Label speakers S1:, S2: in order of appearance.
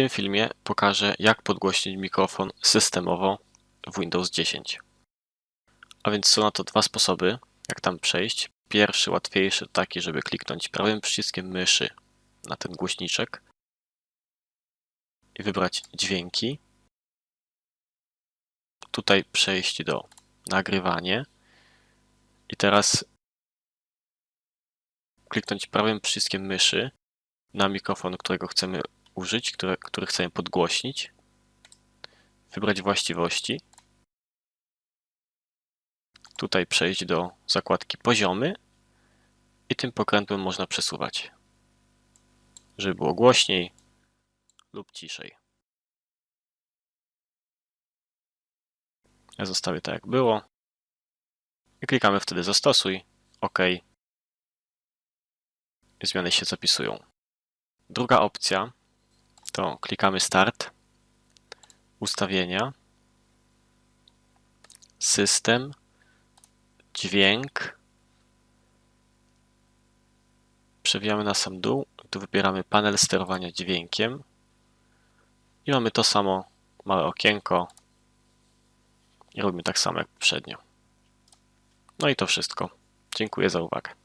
S1: tym filmie pokażę, jak podgłośnić mikrofon systemowo w Windows 10. A więc są na to dwa sposoby, jak tam przejść. Pierwszy, łatwiejszy, taki, żeby kliknąć prawym przyciskiem myszy na ten głośniczek i wybrać dźwięki. Tutaj przejść do nagrywanie i teraz kliknąć prawym przyciskiem myszy na mikrofon, którego chcemy użyć, które, który chcemy podgłośnić. Wybrać właściwości. Tutaj przejść do zakładki poziomy i tym pokrętłem można przesuwać, żeby było głośniej lub ciszej. Ja zostawię tak jak było i klikamy wtedy zastosuj, OK. Zmiany się zapisują. Druga opcja to klikamy Start, Ustawienia, System, Dźwięk. Przewijamy na sam dół, tu wybieramy panel sterowania dźwiękiem i mamy to samo małe okienko i robimy tak samo jak poprzednio. No i to wszystko. Dziękuję za uwagę.